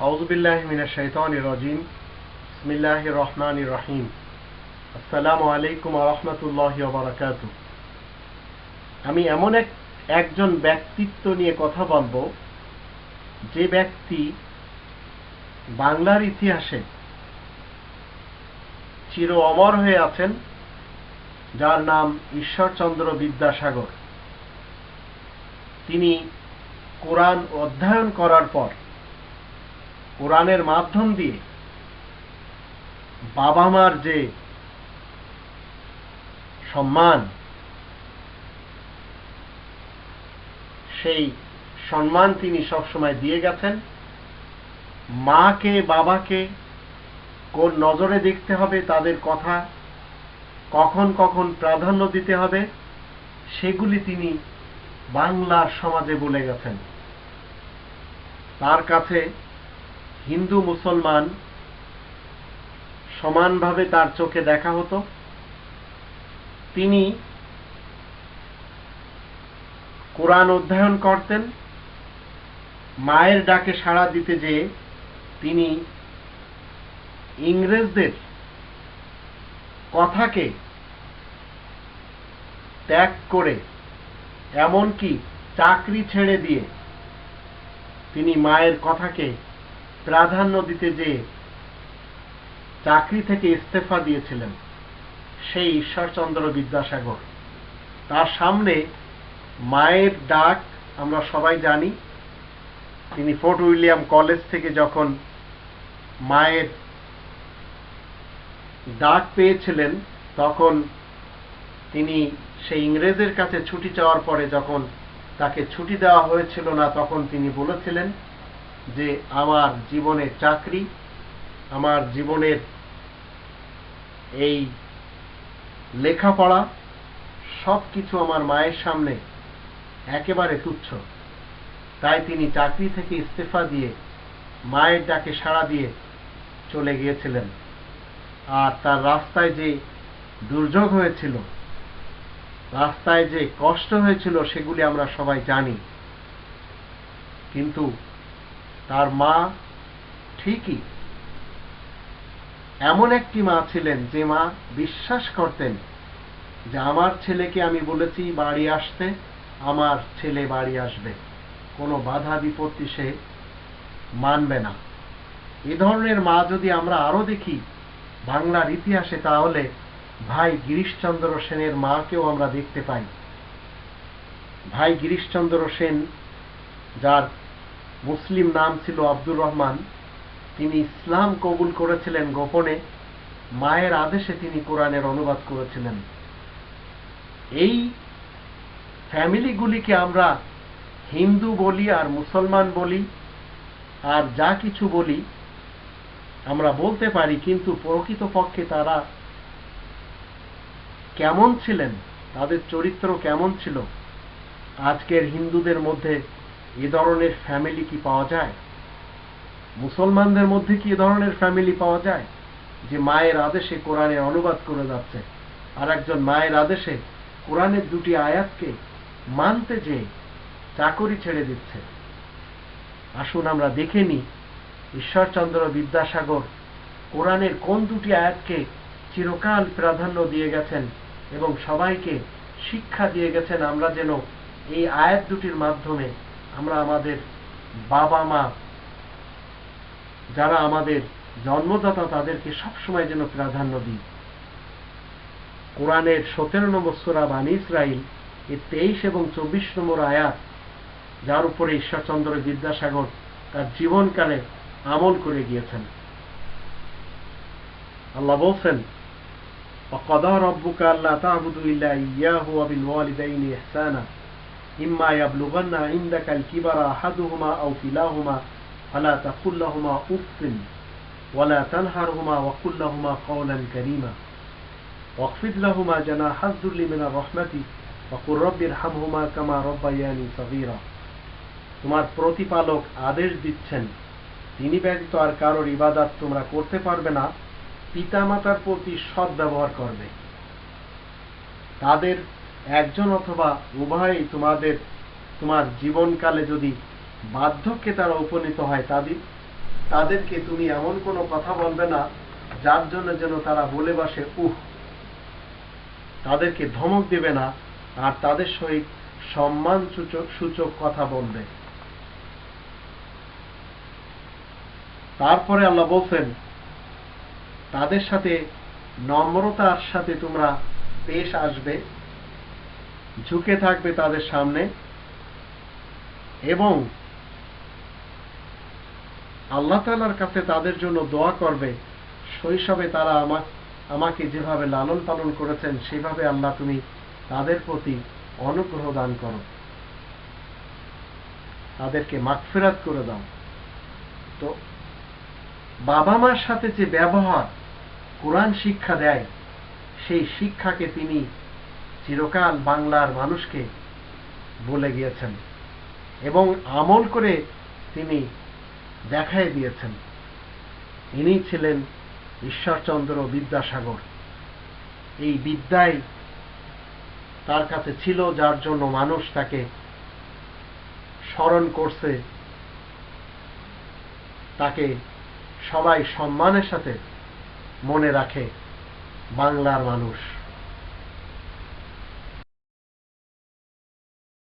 আউজবিল্লাহ মিনা শৈতান রাজিম। ইসমিল্লাহ রহমান রাহিম। আসসালামু আলাইকুম আরহামতুল্লাহ বারাকাত আমি এমন এক একজন ব্যক্তিত্ব নিয়ে কথা বলব, যে ব্যক্তি বাংলার ইতিহাসে চির অমর হয়ে আছেন, যার নাম ঈশ্বরচন্দ্র বিদ্যাসাগর। তিনি কোরআন অধ্যয়ন করার পর কোরআনের মাধ্যম দিয়ে বাবা মার যে সম্মান, সেই সম্মান তিনি সবসময় দিয়ে গেছেন। মাকে, বাবাকে কোন নজরে দেখতে হবে, তাদের কথা কখন কখন প্রাধান্য দিতে হবে, সেগুলি তিনি বাংলার সমাজে বলে গেছেন। তার কাছে হিন্দু মুসলমান সমানভাবে তার চোখে দেখা হতো। তিনি কোরআন অধ্যয়ন করতেন। মায়ের ডাকে সাড়া দিতে যেয়ে তিনি ইংরেজদের কথাকে ত্যাগ করে, এমনকি চাকরি ছেড়ে দিয়ে তিনি মায়ের কথাকে প্রাধান্য দিতে যেয়ে চাকরি থেকে ইস্তফা দিয়েছিলেন, সেই ঈশ্বরচন্দ্র বিদ্যাসাগর। তার সামনে মায়ের ডাক আমরা সবাই জানি। তিনি ফোর্ট উইলিয়াম কলেজ থেকে যখন মায়ের ডাক পেয়েছিলেন, তখন তিনি সেই ইংরেজের কাছে ছুটি চাওয়ার পরে যখন তাকে ছুটি দেওয়া হয়েছিল না, তখন তিনি বলেছিলেন যে আমার জীবনের চাকরি, আমার জীবনের এই লেখাপড়া সব কিছু আমার মায়ের সামনে একেবারে তুচ্ছ। তাই তিনি চাকরি থেকে ইস্তফা দিয়ে মায়ের ডাকে সাড়া দিয়ে চলে গিয়েছিলেন। আর তার রাস্তায় যে দুর্যোগ হয়েছিল, রাস্তায় যে কষ্ট হয়েছিল, সেগুলি আমরা সবাই জানি। কিন্তু তার মা ঠিকই। এমন একটি মা ছিলেন যে মা বিশ্বাস করতেন যে আমার ছেলেকে আমি বলেছি বাড়ি আসতে, আমার ছেলে বাড়ি আসবে। কোনো বাধা বিপত্তি সে মানবে না। এ ধরনের মা যদি আমরা আরও দেখি বাংলার ইতিহাসে, তাহলে ভাই গিরিশচন্দ্র সেনের মাকেও আমরা দেখতে পাই। ভাই গিরিশচন্দ্র সেন, যার মুসলিম নাম ছিল আব্দুর রহমান। তিনি ইসলাম কবুল করেছিলেন গোপনে। মায়ের আদেশে তিনি কোরআনের অনুবাদ করেছিলেন। এই ফ্যামিলিগুলিকে আমরা হিন্দু বলি আর মুসলমান বলি আর যা কিছু বলি, আমরা বলতে পারি, কিন্তু প্রকৃতপক্ষে তারা কেমন ছিলেন? তাদের চরিত্র কেমন ছিল? আজকের হিন্দুদের মধ্যে এ ধরনের ফ্যামিলি কি পাওয়া যায়? মুসলমানদের মধ্যে কি এ ধরনের ফ্যামিলি পাওয়া যায়? যে মায়ের আদেশে কোরআনের অনুবাদ করে যাচ্ছে, আর একজন মায়ের আদেশে কোরআনের দুটি আয়াতকে মানতে যে চাকরি ছেড়ে দিচ্ছে। আসুন আমরা দেখে নিই, ঈশ্বরচন্দ্র বিদ্যাসাগর কোরআনের কোন দুটি আয়াতকে চিরকাল প্রাধান্য দিয়ে গেছেন এবং সবাইকে শিক্ষা দিয়ে গেছেন, আমরা যেন এই আয়াত দুটির মাধ্যমে আমরা আমাদের বাবা মা যারা আমাদের জন্মদাতা তাদেরকে সবসময় যেন প্রাধান্য দিই কোরআনের সতেরো নম্বর সোরা বানী ইসরাইল এর তেইশ এবং চব্বিশ নম্বর আয়াত যার উপরে ঈশ্বরচন্দ্র বিদ্যাসাগর তার জীবনকালে আমল করে গিয়েছেন আল্লাহ বলছেন وقضى ربك ألا تعبدوا إلا إياه وبالوالدين إحسانا إما يبلغن عندك الكبر أحدهما أو كلاهما فلا تقل لهما أف ولا تنهرهما وقل لهما قولا كريما واخفض لهما جناح الذل من الرحمة وقل رب ارحمهما كما ربياني صغيرا তোমার প্রতিপালক আদেশ দিচ্ছেন তিনি ব্যতীত আর কারোর ইবাদাত তোমরা করতে পারবে না পিতামাতার প্রতি সৎ ব্যবহার করবে তাদের একজন অথবা উভয়ই তোমাদের, তোমার জীবনকালে যদি বার্ধক্যে তারা উপনীত হয় তাদের তাদেরকে তুমি এমন কোনো কথা বলবে না, যার জন্য যেন তারা বলে বসে, উহ, তাদেরকে ধমক দেবে না, আর তাদের সহিত সম্মান সূচক সূচক কথা বলবে। তারপরে আল্লাহ বলছেন, তাদের সাথে নম্রতার সাথে তোমরা পেশ আসবে ঝুঁকে থাকবে তাদের সামনে। এবং আল্লাহ তালার কাছে তাদের জন্য দোয়া করবে, শৈশবে তারা আমা- আমাকে যেভাবে লালন পালন করেছেন, সেভাবে আল্লাহ তুমি তাদের প্রতি অনুগ্রহ দান করো। তাদেরকে মাগফিরাত করে দাও। তো বাবা মার সাথে যে ব্যবহার কোরআন শিক্ষা দেয়, সেই শিক্ষাকে তিনি চিরকাল বাংলার মানুষকে বলে গিয়েছেন এবং আমল করে তিনি দেখাই দিয়েছেন। ইনি ছিলেন ঈশ্বরচন্দ্র বিদ্যাসাগর। এই বিদ্যাই তার কাছে ছিল, যার জন্য মানুষ তাকে স্মরণ করছে। তাকে সবাই সম্মানের সাথে মনে রাখে বাংলার মানুষ।